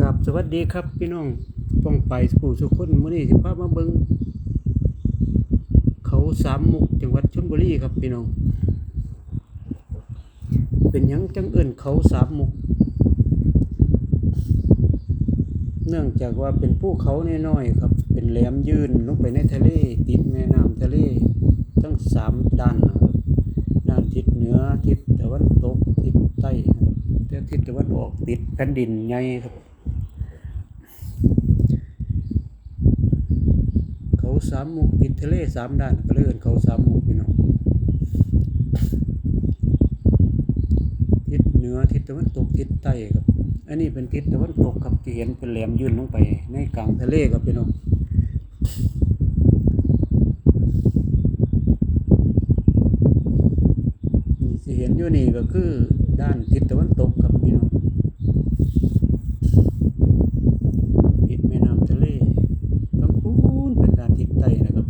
กับสวัสดีครับพี่น้องป้องไปสุขสุขคนมื้อนี้สิพามาเบิงเขาสามมุกจังหวัดชลบุรีครับพี่น้อง เป็นยังจังเอิ้นเขาสามมุก เนื่องจากว่าเป็นภูเขาน้อยๆครับ เป็นแหลมยืนลงไปในทะเลติดแม่น้ำทะเลทั้งสามด้านนะครับด้านทิศเหนือทิศตะวันตกทิศใต้แต่ทิศตะวันออกติดแผ่นดินใหญ่ครับ เขา สามมุกติดทะเลสามด้านก็เลยเอิ้นเขาสามมุกพี่น้องทิศเหนือทิศตะวันตกทิศใต้ครับ อันนี้เป็นทิศตะวันตกครับที่เห็นเป็นแหลมยื่นลงไป ในกลางทะเลครับพี่น้องนี่ที่เห็นอยู่นี่ก็คือด้านทิศตะวันตกครับพี่น้องติดแม่น้ำทะเลต้องพูนเป็นด้านทิศใต้นะครับ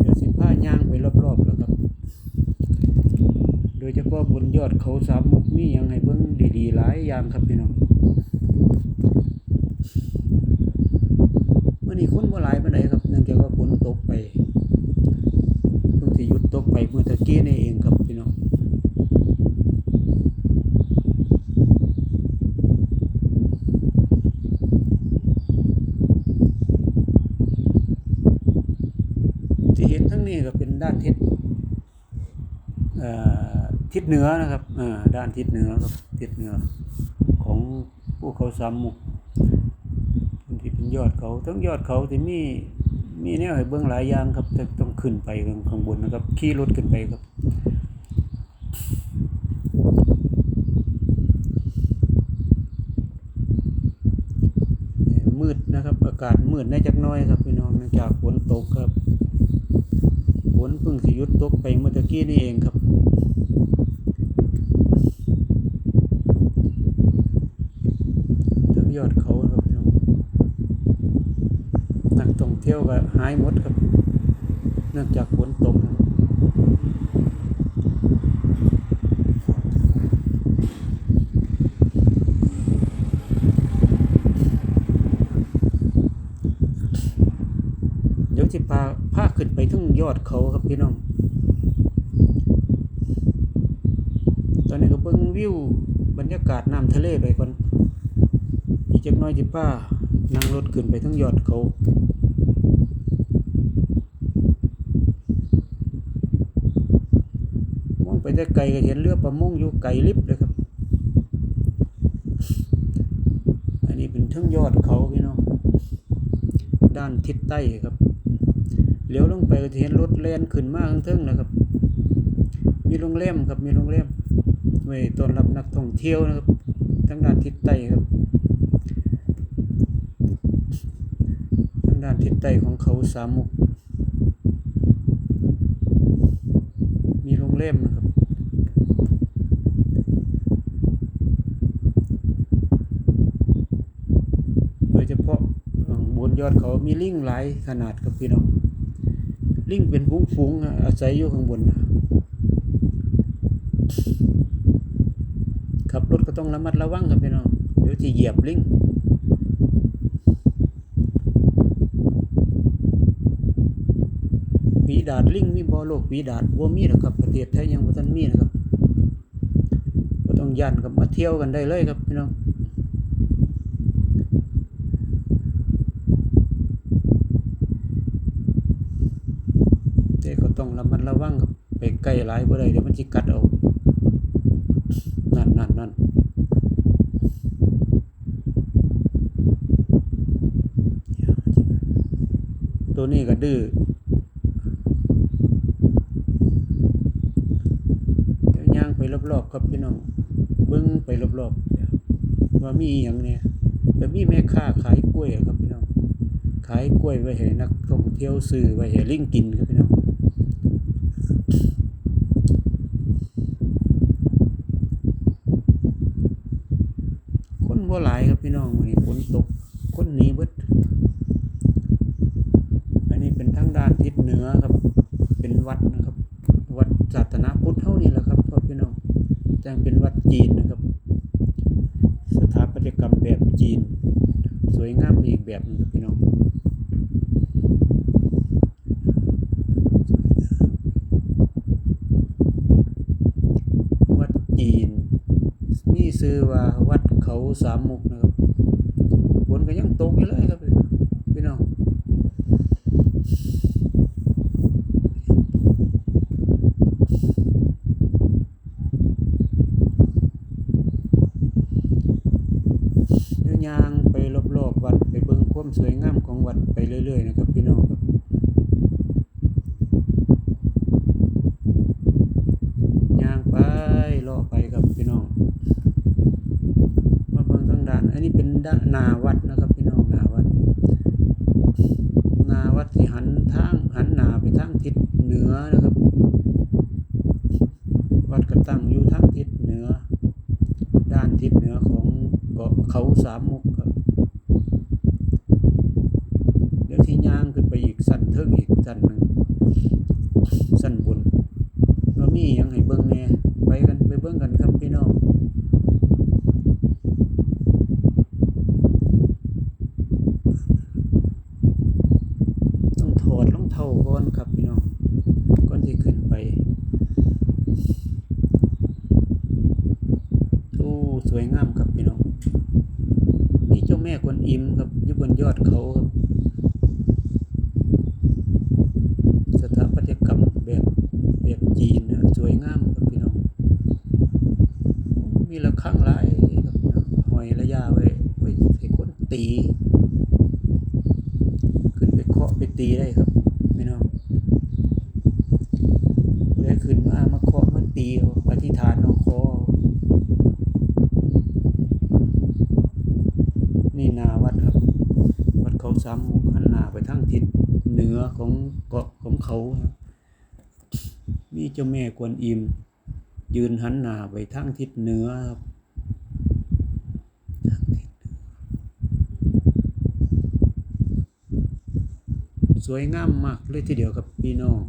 เดี๋ยวสิพาย่างไปรอบๆแล้วครับ โดยเฉพาะบนยอดเขาสามมุกนี่ยังให้เบิ่งดีๆหลายอย่างครับพี่น้องเมื่อนี้คนบ่หลายปานใดครับเนื่องจากว่าฝนตกไปเพิ่งสิหยุดตกไปเมื่อตะกี้นี่เองครับพี่น้องที่เห็นทั้งนี้ก็เป็นด้านทิศ ทิศเหนือนะครับอ่อด้านทิศเหนือครับทิศเหนือของภูเขาสามมุกที่เป็นยอดเขาทั้งยอดเขาที่มีมีแนวให้เบื้องหลายอย่างครับแต่ต้องขึ้นไปข้างบนนะครับ ขี่รถขึ้นไปครับเอ่อมืดนะครับ อากาศมืดในจักน้อยครับพี่น้องเนื่องจากฝนตกครับฝนเพิ่งสิหยุดตกไปเมื่อตะกี้นี่เองครับ ทั้งยอดเขาครับพี่น้องนักท่องเที่ ยวก็หายหมดครับ เนื่องจากฝนตกเดี๋ยวสิพาพาขึ้นไปถึงยอดเขาครับพี่น้อง ตอนนี้ก็เบิ่งวิวบรรยากาศน้ำทะเลไปก่อน อีกจักหน้อยสิป้านั่งรถขึ้นไปทั้งยอดเขา มองไป แต่ไกลก็เห็นเรือประมงอยู่ไกลลิบเลยครับ อันนี้เป็นทั้งยอดเขาพี่น้อง ด้านทิศใต้ครับเลี้ยวลงไปก็เห็นรถแล่นขึ้นมาข้งเทิงนะครับ มีโรงแรมครับ มีโรงแรมไว้ต้อนรับนักท่องเที่ยวนะครับ ทั้งด้านทิศใต้ครับทางด้านทิศใต้ของเขาสามมุกมีโรงแรมนะครับ โดยเฉพาะเอ่อบนยอดเขา มีลิงหลายขนาดครับพี่น้องลิงเป็นฟุ้งๆอะอาศัยอยู่ข้างบนนะขับรถก็ต้องระมัดระวังครับพี่น้องเดี๋ยวจะเหยียบลิงผีดาดลิงมีบ่โลกผีดาดบ่มีนะครับ ประเทศไทยยังบ่ทันมีนะครับบ่ต้องย่านครับมาเที่ยวกันได้เลยครับพี่น้องแต้องระมัดระวังครับไปใกล้หลายบ่ได้เดี๋ยวมันสิกัดเอานั่นนั่นนั่นตัวนี้ก็ดื้อเย่างไปรอบๆครับพี่น้องเบิ้งไปรอบๆว่ามีอย่างเนี่ยแต่มีแม่ค้าขายกล้วยครับพี่น้องขายกล้วยไว้ให้นักท่องเที่ยวซื้อไว้ให้ลิงกินครับพี่น้องคน บ่หลายครับพี่น้องวันนี้ฝนตกคนหนีเบิดอันนี้เป็นทางด้านทิศเหนือครับ เป็นวัดนะครับ วัดศาสนาพุทธเท่านี้แหละครับพ่อพี่น้องแต่งเป็นวัดจีนนะครับ สถาปัตยกรรมแบบจีน สวยงามอีกแบบหนึงครับพี่น้องวัดจีนมีชื่อว่าวัด สามมุกนะครับฝนก็ยังตกอยู่เลยครับพี่น้องเดี๋ยวยางไปรอบๆวัดไปเบิ่งความสวยงามของวัดไปเรื่อยๆนะครับพี่น้องครับยางไปเลาะไปครับพี่น้อง มาเบิ่งทางด้า นี้เป็นดนาวัดนะครับพี่น้องนาวัด นาวัดที่หันทางหันหน้าไปทางทิศเหนือนะครับ วัดก็ตั้งอยู่ทางทิศเหนือ ด้านทิศเหนือของเกาะเขาสามมุกครับเดี๋ยวที่ย่างขึ้นไปอีกสั้นเทิงอีกสั้นหนึ่งสั้นบนเรามีหยังให้เบิ่งแหน่ไปกันไปเบิ่งกันครับพี่น้อง ต้องถอดรอง เท้าก่อนครับพี่น้องก่อนที่ขึ้นไปโอ้สวยงามครับพี่น้องมีเจ้าแม่กวนอิมครับอยู่บนยอดเขาครับ สถาปัตยกรรมแบบแบบจีนนะสวยงามครับพี่น้อง มีระฆังหลายครับหอยระยะไว้ไว้ให้คนตี ขึ้นไปเคาะไปตีได้ครับพี่น้องผู้ใดขึ้นมามาเคาะมาตีเอาอธิษฐานเอาคอนี่นาวัดครับ วัดเขาสามมุกหันหน้าไป ทางทิศเหนือของเกาะของเขาครับมีเจ้าแม่กวนอิม ยืนหันหน้าไปทางทิศเหนือครับทางทิศสวยงามมากเลยทีเดียวครับพี่น้อง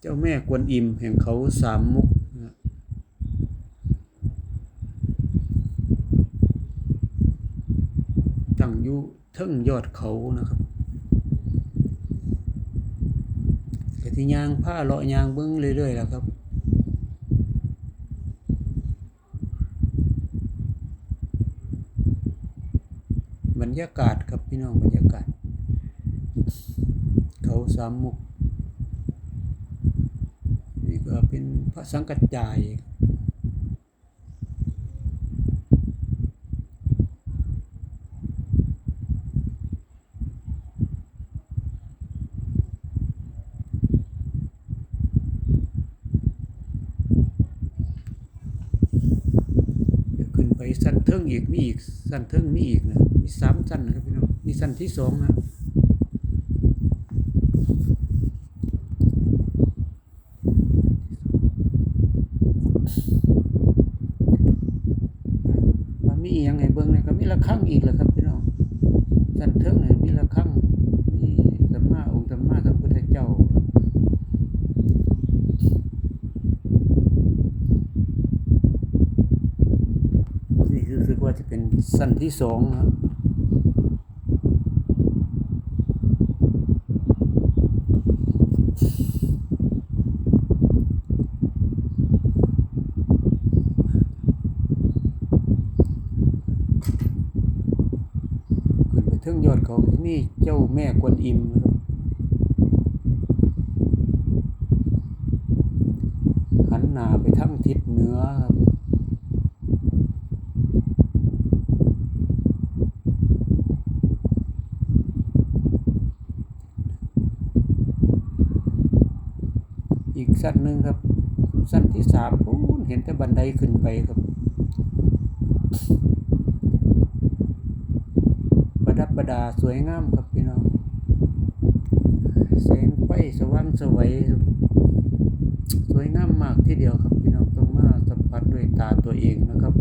เจ้าแม่กวนอิมแห่งเขาสามมุกนะตั้ง อยู่เทิงยอดเขานะครับแต่ที่ยางผ้าเลาะยางเบิ้งเรื่อยๆแล้วครับบรรยากาศครับพี่น้องบรรยากาศ เขาสามมุกนี่ก็เป็นพระสังกัจจายเดี๋ยวขึ้นไปสั้น เทิงอีกมีอีกสั้นเทิงมีอีกนะมีสามสั้นนะครับพี่น้องนี่สั้นที่สองนะมันมีอหยังไงเบิ้งเนี่ยก็มีระฆังอีกแหละครับพี่น้องสั้นเทิงเนี่ยมีระฆังมีสัมมาองค์สัมมาสัมพุทธเจ้า นี่รู้ สั้นที่สองครับขึ้นไปเทิงยอดเขาที่นี่เจ้าแม่กวนอิมนะครับหันหน้าไปทางทิศเหนือครับ อีก สั้นหนึ่งครับ สั้นที่สามปุ๊บเห็นแต่บันไดขึ้นไปครับ ประดับประดาสวยงามครับพี่น้องแสงไฟสว่างสวยสวยงามมากที่เดียวครับพี่น้องต้องมาสัมผัสด้วยตาตัวเองนะครับ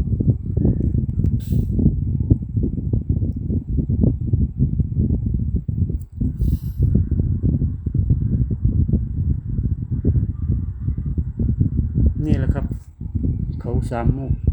ข นี่แ